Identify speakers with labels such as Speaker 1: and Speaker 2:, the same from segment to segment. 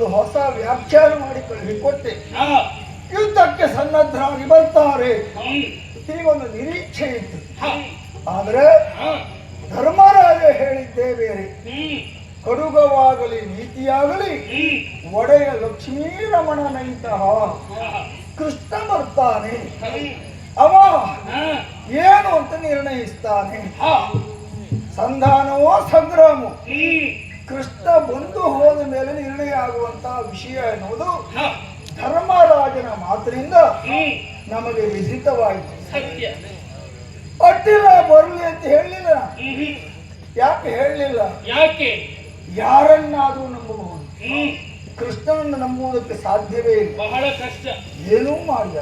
Speaker 1: ಇದೊಂದು ಹೊಸ ವ್ಯಾಖ್ಯಾನ ಮಾಡಿ ಕಳುಹಿಕೊಟ್ಟೆ ಯುದ್ಧಕ್ಕೆ ಸನ್ನದ್ಧರಾಗಿ ಬರ್ತಾರೆ. ಹೀಗೊಂದು ನಿರೀಕ್ಷೆ ಇತ್ತು. ಆದರೆ ಧರ್ಮರಾಜ ಹೇಳಿದ್ದೇ ಬೇರೆ. ಕಡುಗವಾಗಲಿ ನೀತಿಯಾಗಲಿ ಒಡೆಯ ಲಕ್ಷ್ಮೀರಮಣನಂತಹ ಕೃಷ್ಣ ಬರ್ತಾನೆ. ಅವ ಏನು ಅಂತ ನಿರ್ಣಯಿಸ್ತಾನೆ. ಸಂಧಾನವೋ ಸಂಗ್ರಾಮೋ. ಕೃಷ್ಣ ಬಂದು ಹೋದ ಮೇಲೆ ನಿರ್ಣಯ ಆಗುವಂತಹ ವಿಷಯ ಎನ್ನುವುದು ಧರ್ಮರಾಜನ ಮಾತಿನಿಂದ ನಮಗೆ ವಿಧಿತವಾಯಿತು.
Speaker 2: ಸತ್ಯ.
Speaker 1: ಅಡ್ಡಿಲ್ಲ ಬರಲಿ ಅಂತ ಹೇಳಲಿಲ್ಲ ಯಾಕೆ ಹೇಳಲಿಲ್ಲ
Speaker 2: ಯಾಕೆ?
Speaker 1: ಯಾರನ್ನಾದ್ರೂ ನಂಬಬಹುದು. ಕೃಷ್ಣನನ್ನು ನಂಬುವುದಕ್ಕೆ ಸಾಧ್ಯವೇ ಇಲ್ಲ.
Speaker 2: ಬಹಳ ಕಷ್ಟ.
Speaker 1: ಏನೂ ಮಾಡಿದ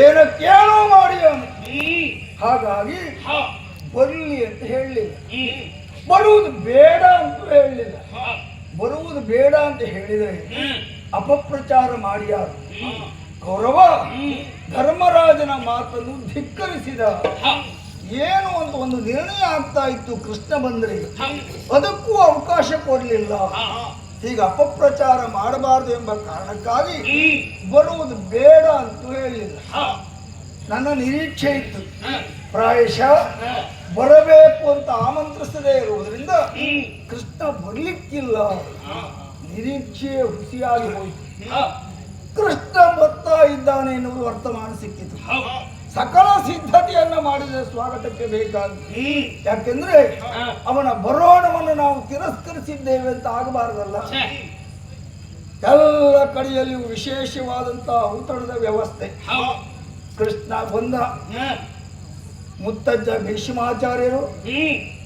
Speaker 2: ಏನು
Speaker 1: ಕೇಳೋ ಮಾಡಿ ಅವನು ಹಾಗಾಗಿ ಬರಲಿ ಅಂತ ಹೇಳಲಿಲ್ಲ ಬರುವುದು ಬೇಡ ಅಂತ ಹೇಳಲಿಲ್ಲ ಬರುವುದು ಬೇಡ ಅಂತ ಹೇಳಿದರೆ ಅಪಪ್ರಚಾರ ಮಾಡಿಯಾರು.
Speaker 2: ಗೌರವ
Speaker 1: ಕೌರವ ಧರ್ಮರಾಜನ ಮಾತನ್ನು ಧಿಕ್ಕರಿಸಿದ. ಏನು ಅಂತ ಒಂದು ನಿರ್ಣಯ ಆಗ್ತಾ ಇತ್ತು ಕೃಷ್ಣ ಬಂದರೆ. ಅದಕ್ಕೂ ಅವಕಾಶ ಕೊಡಲಿಲ್ಲ. ಈಗ ಅಪಪ್ರಚಾರ ಮಾಡಬಾರದು ಎಂಬ ಕಾರಣಕ್ಕಾಗಿ ಬರುವುದು ಬೇಡ ಅಂತ ಹೇಳಿಲ್ಲ
Speaker 2: ಹ,
Speaker 1: ನನ್ನ ನಿರೀಕ್ಷೆ ಇತ್ತು. ಪ್ರಾಯಶಃ ಬರಬೇಕು ಅಂತ ಆಮಂತ್ರಿಸದೇ ಇರುವುದರಿಂದ ಕೃಷ್ಣ ಬರಲಿಕ್ಕಿಲ್ಲ. ನಿರೀಕ್ಷೆ ಹುಸಿಯಾಗಿ ಹೋಯಿತು. ಕೃಷ್ಣ ಬರ್ತಾ ಇದ್ದಾನೆ ಎನ್ನುವುದು ವರ್ತಮಾನ ಸಿಕ್ಕಿತು. ಸಕಲ ಸಿದ್ಧತೆಯನ್ನ ಮಾಡಿದ ಸ್ವಾಗತಕ್ಕೆ
Speaker 2: ಬೇಕಾದ
Speaker 1: ಯಾಕೆಂದ್ರೆ ಅವನ ಬರೋಣವನ್ನು ನಾವು ತಿರಸ್ಕರಿಸಿದ್ದೇವೆ ಅಂತ ಆಗಬಾರದಲ್ಲ. ಎಲ್ಲ ಕಡೆಯಲ್ಲಿಯೂ ವಿಶೇಷವಾದಂತಹ ಔತಣದ ವ್ಯವಸ್ಥೆ. ಕೃಷ್ಣ ಬಂದ. ಮುತ್ತಜ್ಜ ಭೀಷ್ಮಾಚಾರ್ಯರು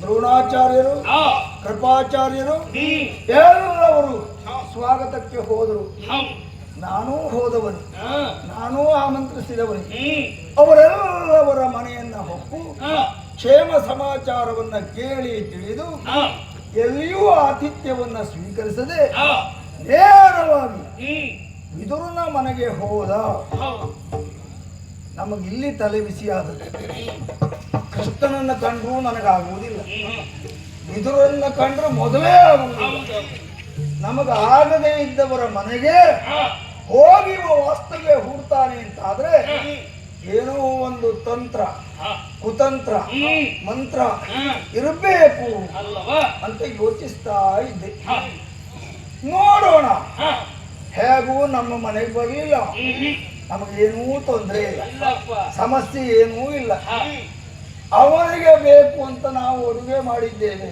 Speaker 1: ದ್ರೋಣಾಚಾರ್ಯರು ಕೃಪಾಚಾರ್ಯರು
Speaker 2: ಎಲ್ಲರವರು
Speaker 1: ಎಲ್ಲವರು ಸ್ವಾಗತಕ್ಕೆ ಹೋದರು. ನಾನೂ ಹೋದವನು. ನಾನೂ ಆಮಂತ್ರಿಸಿದವನು.
Speaker 2: ಅವರೆಲ್ಲರವರ
Speaker 1: ಅವರೆಲ್ಲವರ ಮನೆಯನ್ನ ಹೊಕ್ಕು ಕ್ಷೇಮ ಸಮಾಚಾರವನ್ನ ಕೇಳಿ ತಿಳಿದು ಎಲ್ಲಿಯೂ ಆತಿಥ್ಯವನ್ನ ಸ್ವೀಕರಿಸದೆ ನೇರವಾಗಿ
Speaker 2: ಹ್ಮ್,
Speaker 1: ವಿದುರನ ಮನೆಗೆ ಹೋದ.
Speaker 2: ಹ,
Speaker 1: ಇಲ್ಲಿ ತಲೆ ಬಿಸಿ ಆಗುತ್ತೆ. ಕೃಷ್ಣನನ್ನು ಕಂಡ್ರೂ ನನಗಾಗುವುದಿಲ್ಲ. ಬಿದುರನ್ನು ಕಂಡ್ರೆ ಮೊದಲೇ ಆಗುವುದಿಲ್ಲ. ನಮಗೆ ಆಗದೆ ಇದ್ದವರ ಮನೆಗೆ ಹೋಗಿ ವಾಸ್ತವ್ಯ ಹೂಡ್ತಾನೆ ಅಂತ
Speaker 2: ಆದ್ರೆ
Speaker 1: ಏನೋ ಒಂದು ತಂತ್ರ ಕುತಂತ್ರ ಮಂತ್ರ ಇರಬೇಕು ಅಂತ ಯೋಚಿಸ್ತಾ ಇದ್ದೆ. ನೋಡೋಣ. ಹೇಗೂ ನಮ್ಮ ಮನೆಗೆ ಬರಲಿಲ್ಲ. ನಮಗೇನೂ ತೊಂದರೆ ಇಲ್ಲ. ಸಮಸ್ಯೆ ಏನೂ ಇಲ್ಲ. ಅವರಿಗೆ ಬೇಕು ಅಂತ ನಾವು ಅಡುಗೆ ಮಾಡಿದ್ದೇವೆ.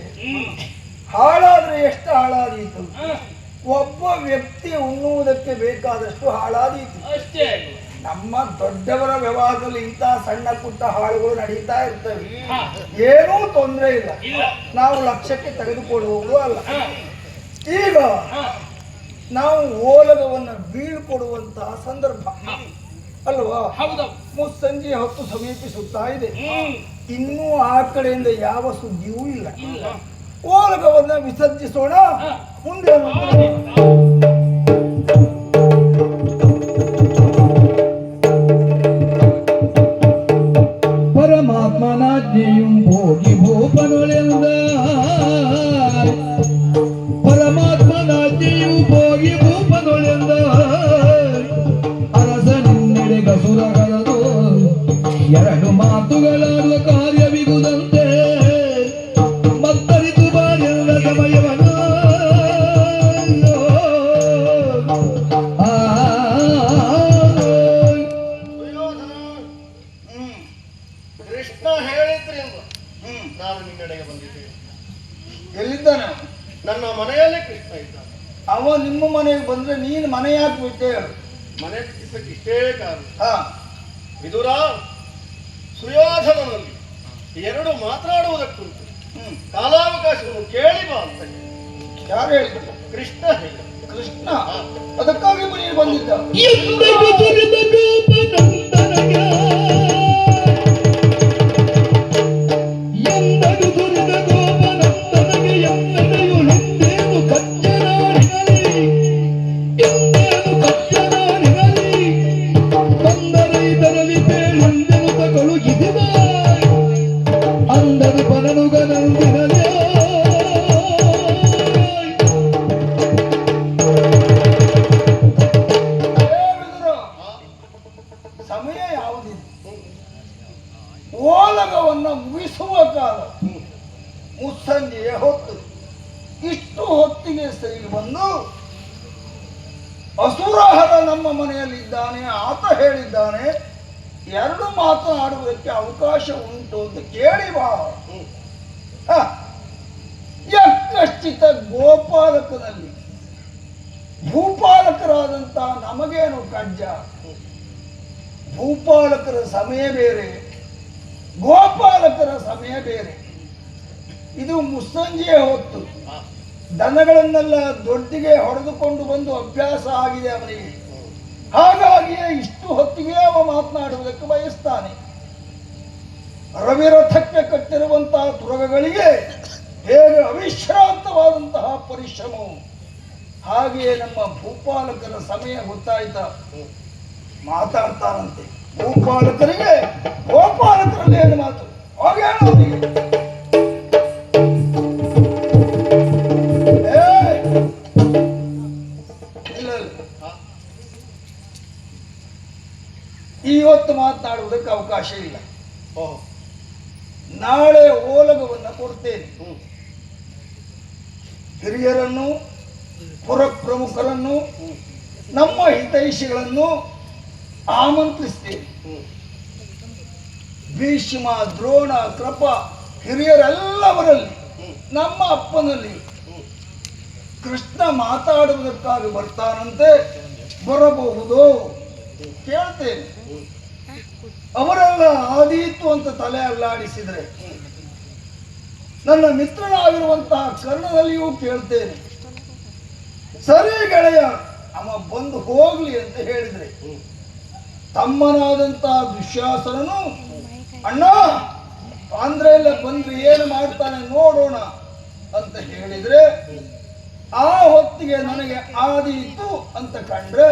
Speaker 1: ಹಾಳಾದ್ರೆ ಎಷ್ಟು ಹಾಳಾದೀತು? ಒಬ್ಬ ವ್ಯಕ್ತಿ ಉಣ್ಣುವುದಕ್ಕೆ ಬೇಕಾದಷ್ಟು ಹಾಳಾದೀತು.
Speaker 2: ಅಷ್ಟೇ
Speaker 1: ನಮ್ಮ ದೊಡ್ಡವರ ವ್ಯವಹಾರದಲ್ಲಿ ಇಂತಹ ಸಣ್ಣ ಪುಟ್ಟ ಹಾಳುಗಳು ನಡೀತಾ ಇರ್ತವೆ. ಏನೂ ತೊಂದರೆ ಇಲ್ಲ. ನಾವು ಲಕ್ಷ್ಯಕ್ಕೆ ತೆಗೆದುಕೊಳ್ಳುವುದು ಅಲ್ಲ. ಈಗ ನಾವು ಓಲಗವನ್ನು ಬೀಳ್ಕೊಡುವಂತಹ ಸಂದರ್ಭ. ಅಲ್ವಾ?
Speaker 2: ಹೌದು.
Speaker 1: ಮುಸ್ಸಂಜೆ ಹೊತ್ತು ಸಮೀಪಿಸುತ್ತಾ ಇದೆ. ಇನ್ನೂ ಆ ಕಡೆಯಿಂದ ಯಾವ ಸುದ್ದಿಯೂ ಇಲ್ಲ. ಓಲಗವನ್ನು ವಿಸರ್ಜಿಸೋಣ. ಮುಂದೆ ಪರಮಾತ್ಮನಾಜ್ಞೆಯು ಭೋಗಿ
Speaker 3: ಭೂಪನುಳೆಂದ ಮನೆಯಲ್ಲೇ ಕೃಷ್ಣ ಇದ್ದಾನೆ.
Speaker 1: ಅವ ನಿಮ್ಮ ಮನೆಗೆ ಬಂದ್ರೆ ನೀನು ಮನೆ ಯಾಕೆ ಬಿಟ್ಟೆ ಹೇಳು.
Speaker 3: ಮನೆ ಕೃಷ್ಣಕ್ಕೆ ಇಷ್ಟೇ ಕಾರಣ.
Speaker 1: ಹಾ.
Speaker 3: ವಿದುರ ಸುಯೋಧನನಲ್ಲಿ ಎರಡು ಮಾತನಾಡುವುದಕ್ಕುಂಟು
Speaker 1: ಹ್ಮ್.
Speaker 3: ಕಾಲಾವಕಾಶವನ್ನು ಕೇಳಿ ಬಾ ಅಂತ
Speaker 1: ಯಾರು ಹೇಳಿದ್ರು
Speaker 3: ಕೃಷ್ಣ ಹೇಳ.
Speaker 1: ಕೃಷ್ಣ? ಅದಕ್ಕಾಗಿ ನೀನು ಬಂದಿದ್ದ? ಯಕ್ಕಶ್ಚಿತ ಗೋಪಾಲಕನಲ್ಲಿ ಭೂಪಾಲಕರಾದಂತ ನಮಗೇನು ಕಜ್ಜ ಭೂಪಾಲಕರ ಸಮಯ ಬೇರೆ, ಗೋಪಾಲಕರ ಸಮಯ ಬೇರೆ ಇದು ಮುಸ್ಸಂಜೆಯ ಹೊತ್ತು. ದನಗಳನ್ನೆಲ್ಲ ದೊಡ್ಡಿಗೆ ಹೊಡೆದುಕೊಂಡು ಬಂದು ಅಭ್ಯಾಸ ಆಗಿದೆ ಅವನಿಗೆ. ಹಾಗಾಗಿಯೇ ಇಷ್ಟು ಹೊತ್ತಿಗೆ ಅವ ಮಾತನಾಡುವುದಕ್ಕೆ ಬಯಸ್ತಾನೆ ರವಿರಥಕ್ಕೆ ಕಟ್ಟಿರುವಂತಹ ತುರಗಗಳಿಗೆ ಹೇಗೆ ಅವಿಶ್ರಾಂತವಾದಂತಹ ಪರಿಶ್ರಮ ಹಾಗೆಯೇ ನಮ್ಮ ಭೂಪಾಲಕರ ಸಮಯ ಗೊತ್ತಾಯ್ತ. ಮಾತಾಡ್ತಾರಂತೆ ಭೂಪಾಲಕರಿಗೆ ಗೋಪಾಲಕರಲ್ಲಿ ಏನು ಮಾತು ಹೋಗಿ ಹೇಳು ಅವನಿಗೆ. ಏಯ್! ಇಲ್ಲ, ಇಲ್ಲ. ಇವತ್ತು ಮಾತನಾಡುವುದಕ್ಕೆ ಅವಕಾಶ ಇಲ್ಲ. ನಾಳೆ ಓಲಗವನ್ನು ಕೊಡ್ತೇನೆ. ಹಿರಿಯರನ್ನು ಪುರ ಪ್ರಮುಖರನ್ನು ನಮ್ಮ ಹಿತೈಷಿಗಳನ್ನು
Speaker 3: ಆಮಂತ್ರಿಸ್ತೀವಿ
Speaker 1: ಭೀಷ್ಮ, ದ್ರೋಣ, ಕೃಪ ಹಿರಿಯರೆಲ್ಲವರಲ್ಲಿ, ನಮ್ಮ ಅಪ್ಪನಲ್ಲಿ ಕೃಷ್ಣ ಮಾತಾಡುವುದಕ್ಕಾಗಿ ಬರ್ತಾನಂತೆ ಬರಬಹುದು ಕೇಳ್ತೇನೆ. ಅವರೆಲ್ಲ ಆದೀತು ಅಂತ ತಲೆ ಅಲ್ಲಾಡಿಸಿದ್ರೆ. ನನ್ನ ಮಿತ್ರನಾಗಿರುವಂತಹ ಕರ್ಣದಲ್ಲಿಯೂ ಕೇಳ್ತೇನೆ. ಸರಿ ಗೆಳೆಯ ಅವ ಬಂದು ಹೋಗ್ಲಿ ಅಂತ ಹೇಳಿದ್ರೆ. ತಮ್ಮನಾದಂತಹ ದುಶ್ಯಾಸನನು, ಅಣ್ಣ ಎಲ್ಲ ಬಂದ್ರೆ ಏನು ಮಾಡ್ತಾನೆ ನೋಡೋಣ ಅಂತ ಹೇಳಿದ್ರೆ, ಆ ಹೊತ್ತಿಗೆ ನನಗೆ ಆದಿ ಇತ್ತು ಅಂತ ಕಂಡ್ರೆ,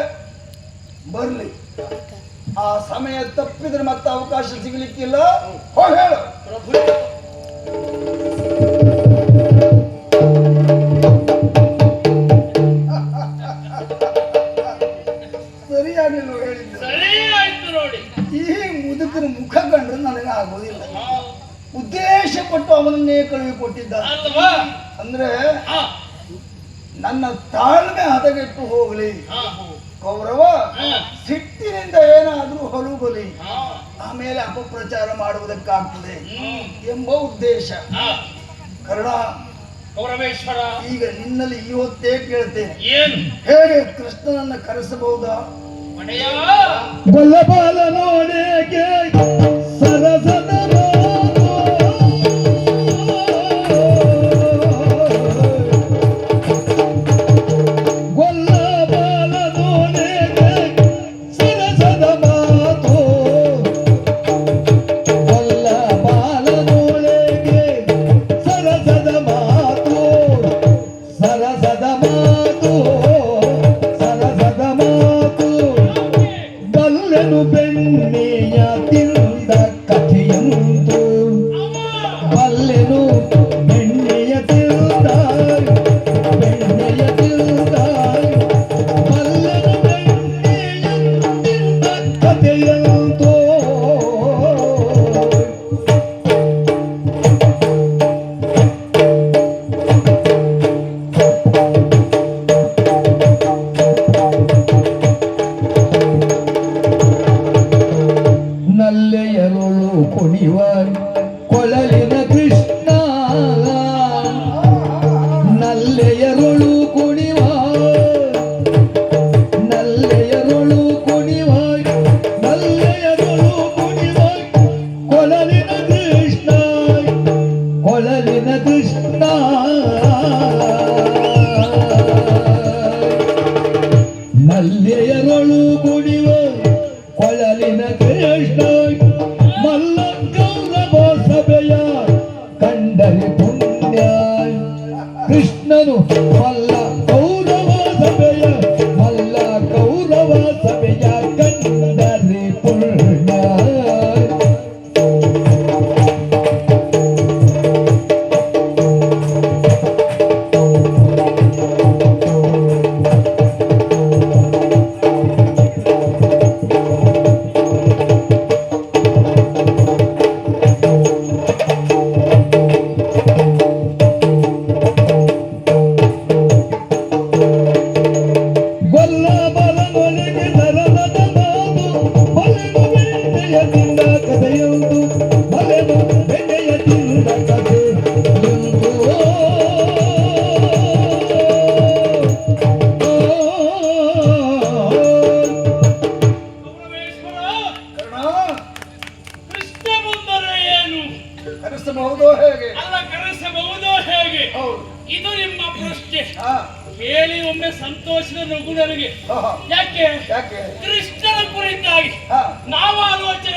Speaker 1: ಬರ್ಲಿ. ಆ ಸಮಯ ತಪ್ಪಿದ್ರೆ ಮತ್ತೆ ಅವಕಾಶ ಸಿಗ್ಲಿಕ್ಕಿಲ್ಲ. ಹೇಳು.
Speaker 3: ಪ್ರಭು
Speaker 1: ಪಟ್ಟು ಅವನನ್ನೇ ಕಳುವಿ ಕೊಟ್ಟಿದ್ದ.
Speaker 3: ಅಲ್ವಾ
Speaker 1: ಅಂದ್ರೆ
Speaker 3: ಹಾ.
Speaker 1: ನನ್ನ ತಾಳ್ಮೆ ಹದಗೆಟ್ಟು ಹೋಗಲಿ.
Speaker 3: ಹಾ.
Speaker 1: ಕೌರವ ಸಿಟ್ಟಿನಿಂದ ಏನಾದ್ರೂ ಹೊಲುಗೊಲಿ.
Speaker 3: ಹಾ.
Speaker 1: ಆಮೇಲೆ ಅಪಪ್ರಚಾರ ಮಾಡುವುದಕ್ಕಾಗ್ತದೆ ಎಂಬ ಉದ್ದೇಶ.
Speaker 3: ಹಾ.
Speaker 1: ಕರ್ಣ
Speaker 3: ಕೌರವೇಶ್ವರ
Speaker 1: ಈಗ ನಿನ್ನಲ್ಲಿ ಇವತ್ತೇ ಕೇಳ್ತೇನೆ
Speaker 3: ಏನು?
Speaker 1: ಹೇಗೆ ಕೃಷ್ಣನನ್ನ ಕರೆಸಬಹುದಾ?
Speaker 3: ಒಡೆಯ?
Speaker 4: ನೋಡಿ ನೋಡೇಕೆ? ಸರಸದ ಸರಸದ ಮಾತು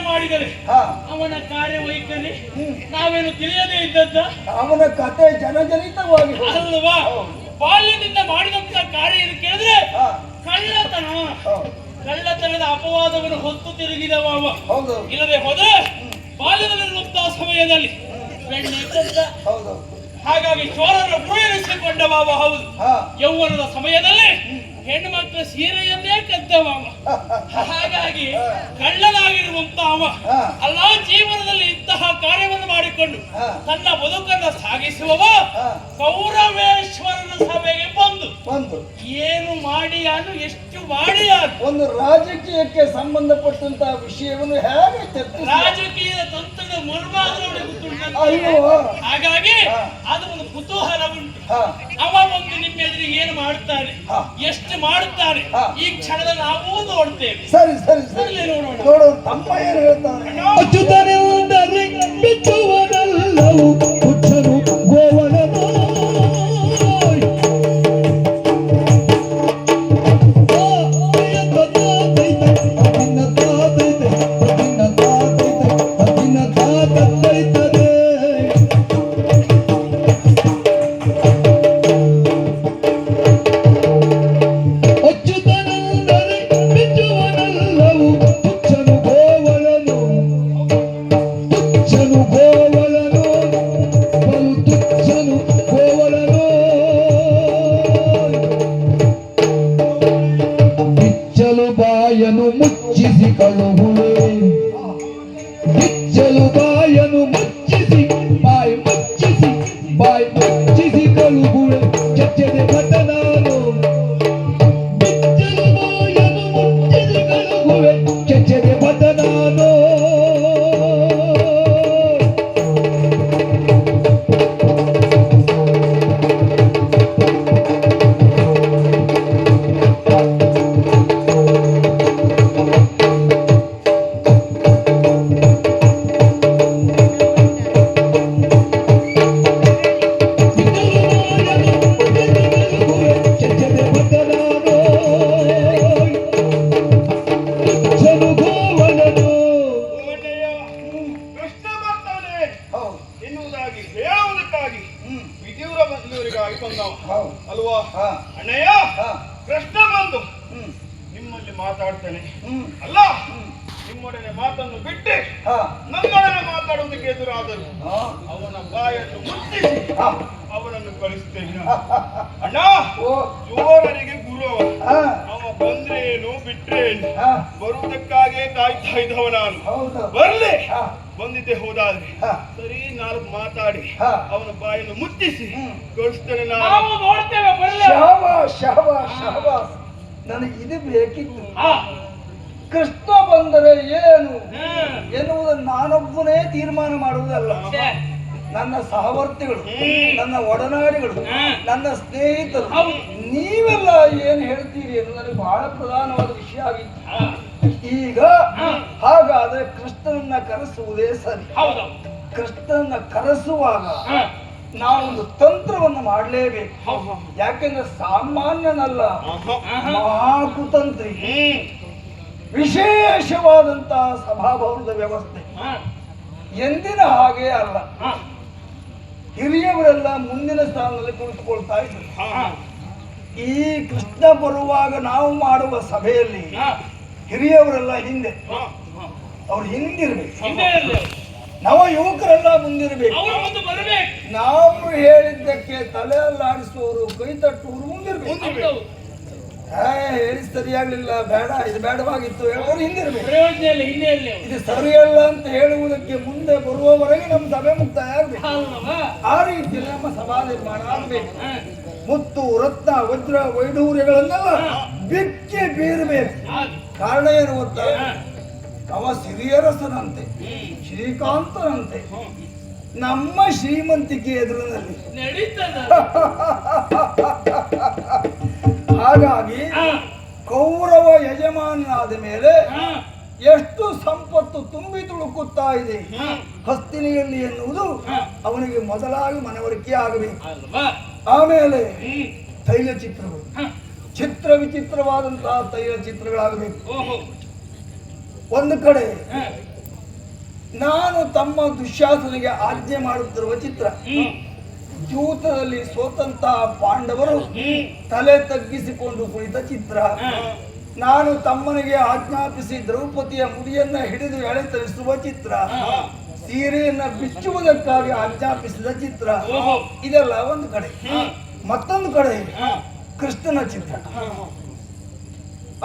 Speaker 3: ಮಾಡಿದರೆ ಅವನ ಕಾರ್ಯವೈಖರಿ. ನಾವೇನು ತಿಳಿಯದೇ ಇದ್ದದ್ದ?
Speaker 1: ಅವನ ಕತೆ ಜನಜನಿತವಾಗಿ.
Speaker 3: ಅಲ್ವಾ? ಬಾಲ್ಯದಿಂದ ಮಾಡಿದಂತ ಕಾರ್ಯ ಇದು ಕೇಳಿದ್ರೆ ಕಳ್ಳತನ. ಕಳ್ಳತನದ ಅಪವಾದವನ್ನು ಹೊತ್ತು ತಿರುಗಿದವ ಇಲ್ಲದೆ ಹೋದ್ರೆ ಬಾಲ್ಯದಲ್ಲಿರುವಂತಹ ಸಮಯದಲ್ಲಿ ಹಾಗಾಗಿ ಚೋರರ ಉಳಿಸಿಕೊಂಡವ ಅವ ಹೌದು. ಯೌವನದ ಸಮಯದಲ್ಲಿ ಹೆಣ್ಣು ಮಕ್ಕಳ ಸೀರೆಯನ್ನೇ ಕದ್ದವ. ಹಾಗಾಗಿ ಕಳ್ಳನಾಗಿರುವಂತ ಅವ ಅಲ್ಲ ಜೀವನದಲ್ಲಿ ಇಂತಹ ಕಾರ್ಯವನ್ನು ಮಾಡಿಕೊಂಡು ತನ್ನ ಬದುಕನ್ನು ಸಾಗಿಸುವವ. ಕೌರವೇಶ್ವರನ
Speaker 1: ಒಂದು
Speaker 3: ಏನು ಮಾಡಿ ಮಾಡಿಯಾನು ಎಷ್ಟು ಮಾಡಿಯಾನು
Speaker 1: ಒಂದು ರಾಜಕೀಯಕ್ಕೆ ಸಂಬಂಧಪಟ್ಟಂತಹ ವಿಷಯವನ್ನು ಹೇಗೆ ಚರ್ಚಿಸ?
Speaker 3: ರಾಜಕೀಯ ತಂತ್ರದ.
Speaker 1: ಅಯ್ಯೋ.
Speaker 3: ಹಾಗಾಗಿ
Speaker 1: ಹಾ.
Speaker 3: ಅದು ಒಂದು ಕುತೂಹಲ ಉಂಟು.
Speaker 1: ಹಾ.
Speaker 3: ಅವ ಒಂದು ನಿಮ್ಮ ಎದುರಿಗೆ ಏನು ಮಾಡುತ್ತಾರೆ?
Speaker 1: ಹಾ.
Speaker 3: ಎಷ್ಟು ಮಾಡುತ್ತಾರೆ?
Speaker 1: ಹಾ.
Speaker 3: ಈ ಕ್ಷಣದಲ್ಲಿ ನಾವು ನೋಡ್ತೇವೆ.
Speaker 1: ಸರಿ ಸರಿ ಸರಿ.
Speaker 3: ಸರಿ, ನೋಡೋಣ.
Speaker 1: ನೋಡು ತಮ್ಮ ಏನು ಹೇಳ್ತಾನೆ
Speaker 2: ಬಂದಿದ್ದೆ ಹೋದಾದ್ರೆ
Speaker 1: ಹಾ.
Speaker 2: ಸರಿ ನಾಲ್ಕು ಮಾತಾಡಿ.
Speaker 1: ಹಾ.
Speaker 2: ಅವನ ಬಾಯನ್ನು ಮುಚ್ಚಿಸಿ. ಕಳಿಸ್ತೇನೆ ನಾನು
Speaker 1: ನನಗೆ ಇದು ಬೇಕಿತ್ತು.
Speaker 3: ಹಾ.
Speaker 1: ಕೃಷ್ಣ ಬಂದರೆ ಏನು?
Speaker 3: ಎನ್ನುವುದು
Speaker 1: ಎನ್ನುವುದನ್ನು ನಾನೊಬ್ಬನೇ ತೀರ್ಮಾನ ಮಾಡುವುದಲ್ಲ. ನನ್ನ ಸಹವರ್ತಿಗಳು ನನ್ನ ಒಡನಾಡಿಗಳು ನನ್ನ ಸ್ನೇಹಿತರು ನೀವೆಲ್ಲ ಏನ್ ಹೇಳ್ತೀರಿ ಅನ್ನೋದು ನನಗೆ ಬಹಳ ಪ್ರಧಾನವಾದ ವಿಷಯ ಆಗಿತ್ತು. ಈಗ ಹಾಗಾದ್ರೆ ಕೃಷ್ಣನನ್ನ ಕರೆಸುವುದೇ ಸರಿ
Speaker 3: ಕೃಷ್ಣನ
Speaker 1: ಕೃಷ್ಣನನ್ನ ಕರೆಸುವಾಗ. ನಾವೊಂದು ತಂತ್ರವನ್ನು ಮಾಡಲೇಬೇಕು. ಯಾಕೆಂದ್ರೆ ಸಾಮಾನ್ಯನಲ್ಲ. ಮಹಾಕುತಂತ್ರಿ. ವಿಶೇಷವಾದಂತಹ ಸಭಾಭವನದ ವ್ಯವಸ್ಥೆ ಎಂದಿನ ಹಾಗೆ ಅಲ್ಲ. ಹಿರಿಯವರೆಲ್ಲ ಮುಂದಿನ ಸ್ಥಾನದಲ್ಲಿ ಕುಳಿತುಕೊಳ್ತಾ ಇದ್ರು. ಈ ಕೃಷ್ಣ ಬರುವಾಗ ನಾವು ಮಾಡುವ ಸಭೆಯಲ್ಲಿ. ಹಿರಿಯವರೆಲ್ಲ ಹಿಂದೆ. ಅವ್ರು ಹಿಂದಿರ್ಬೇಕು.
Speaker 3: ಅವ್ರು.
Speaker 1: ನವ ಯುವಕರೆಲ್ಲ ಮುಂದಿರ್ಬೇಕು.
Speaker 3: ಅವ್ರು
Speaker 1: ನಾವು ಹೇಳಿದ್ದಕ್ಕೆ ತಲೆ ಅಲ್ಲಾಡಿಸುವವರು ಕೈ ತಟ್ಟುವವರು ಮುಂದಿರ್ಬೇಕು. ಹೇಳಿ ಸರಿಯಾಗ್ಲಿಲ್ಲ ಬೇಡ ಇದು ಬೇಡವಾಗಿತ್ತು ಹೇಳೋರು ಹಿಂದಿರ್ಬೇಕು. ಇದು ಸರಿಯಲ್ಲ ಅಂತ ಹೇಳುವುದಕ್ಕೆ ಮುಂದೆ ಬರುವವರೆಗೆ ನಮ್ಮ ಸಭೆ ಮುಕ್ತಾಯ ಆಗ್ಬೇಕು ಆ ರೀತಿ ನಮ್ಮ ಸಭಾ ನಿರ್ಮಾಣ ಆಗ್ಬೇಕು. ಮುತ್ತು ರತ್ನ ವಜ್ರ ವೈಢೂರ್ಯಗಳನ್ನೆಲ್ಲ ಬಿಕ್ಕಿ ಬೀರಬೇಕು. ಕಾರಣ ಏನು ಗೊತ್ತಾ? ಅವ ಸಿರಿಯರಸನಂತೆ. ಶ್ರೀಕಾಂತನಂತೆ ನಮ್ಮ ಶ್ರೀಮಂತಿಕೆ ಎದುರಿನಲ್ಲಿ. ಹಾಗಾಗಿ. ಕೌರವ ಯಜಮಾನನಾದ ಮೇಲೆ ಎಷ್ಟು ಸಂಪತ್ತು ತುಂಬಿ ತುಳುಕುತ್ತಾ ಇದೆ. ಹಸ್ತಿನಿಯಲ್ಲಿ ಎನ್ನುವುದು ಅವನಿಗೆ ಮೊದಲಾಗಿ ಮನವರಿಕೆ ಆಗಬೇಕು ಆಮೇಲೆ ತೈಲ ಚಿತ್ರಗಳು. ಚಿತ್ರ ವಿಚಿತ್ರವಾದಂತಹ ತೈಲ ಚಿತ್ರಗಳಾಗಬೇಕು. ಒಂದು ಕಡೆ ನಾನು ತಮ್ಮ ದುಶ್ಯಾಸನಿಗೆ ಆಜ್ಞೆ ಮಾಡುತ್ತಿರುವ ಚಿತ್ರ. ಜೂತದಲ್ಲಿ ಸೋತಂತಹ ಪಾಂಡವರು ತಲೆ ತಗ್ಗಿಸಿಕೊಂಡು ಕುಳಿತ ಚಿತ್ರ. ನಾನು ತಮ್ಮನಿಗೆ ಆಜ್ಞಾಪಿಸಿ ದ್ರೌಪದಿಯ ಮುಡಿಯನ್ನ ಹಿಡಿದು ಎಳೆತರಿಸುವ ಚಿತ್ರ. ಸೀರೆಯನ್ನ ಬಿಚ್ಚುವುದಕ್ಕಾಗಿ ಆಜ್ಞಾಪಿಸಿದ ಚಿತ್ರ. ಇದೆಲ್ಲ ಒಂದು ಕಡೆ. ಮತ್ತೊಂದು ಕಡೆ. ಕೃಷ್ಣನ ಚಿತ್ರ.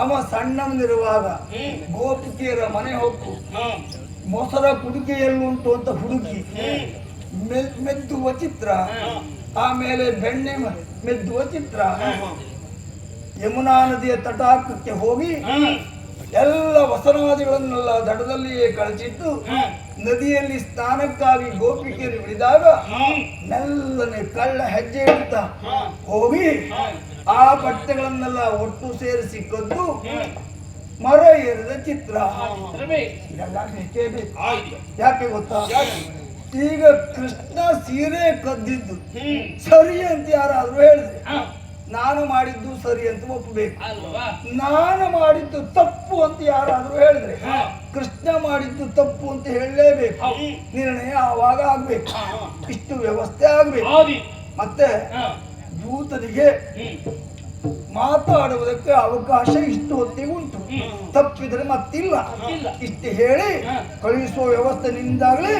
Speaker 1: ಅವ ಸಣ್ಣವನಿರುವಾಗ. ಗೋಪಿಕೆಯರ ಮನೆ ಹೊಕ್ಕು ಮೊಸರ ಕುಡಿಕೆಯಲ್ಲುಂಟು ಅಂತ ಹುಡುಗಿ ಮೆದ್ದುವ ಚಿತ್ರ. ಆಮೇಲೆ ಬೆಣ್ಣೆ ಮೆದ್ದುವ ಚಿತ್ರ. ಯಮುನಾ ನದಿಯ ತಟಾಕಕ್ಕೆ ಹೋಗಿ ಎಲ್ಲ ವಸನಾದಿಗಳನ್ನೆಲ್ಲ ದಡದಲ್ಲಿಯೇ ಕಳಚಿಟ್ಟು ನದಿಯಲ್ಲಿ ಸ್ನಾನಕ್ಕಾಗಿ ಗೋಪಿಕೆಯರು ಇಳಿದಾಗ. ಮೆಲ್ಲನೆ ಕಳ್ಳ ಹೆಜ್ಜೆ ಇಡ್ತಾ ಹೋಗಿ. ಆ ಬಟ್ಟೆಗಳನ್ನೆಲ್ಲ ಒಟ್ಟು ಸೇರಿಸಿ ಕದ್ದು. ಮರ ಏರಿದ ಚಿತ್ರ. ಯಾಕೆ ಗೊತ್ತಾ? ಈಗ ಕೃಷ್ಣ ಸೀರೆ ಕದ್ದಿದ್ದು. ಸರಿ ಅಂತ ಯಾರಾದ್ರೂ ಹೇಳಿದ್ರೆ. ನಾನು ಮಾಡಿದ್ದು ಸರಿ ಅಂತ ಒಪ್ಪಬೇಕು. ನಾನು ಮಾಡಿದ್ದು ತಪ್ಪು ಅಂತ ಯಾರಾದ್ರೂ ಹೇಳಿದ್ರೆ. ಕೃಷ್ಣ ಮಾಡಿದ್ದು ತಪ್ಪು ಅಂತ ಹೇಳಲೇಬೇಕು. ನಿರ್ಣಯ ಆವಾಗ ಆಗ್ಬೇಕು. ಇಷ್ಟು ವ್ಯವಸ್ಥೆ ಆಗ್ಬೇಕು. ಮತ್ತೆ
Speaker 3: ಹ.
Speaker 1: ದೂತನಿಗೆ ಮಾತಾಡುವುದಕ್ಕೆ ಅವಕಾಶ ಇಷ್ಟು ಹೊತ್ತಿಗೆ ಉಂಟು. ತಪ್ಪಿದ್ರೆ ಮತ್ತಿಲ್ಲ. ಇಷ್ಟು ಹೇಳಿ. ಕಳುಹಿಸುವ ವ್ಯವಸ್ಥೆ ನಿಂದಾಗಲಿ.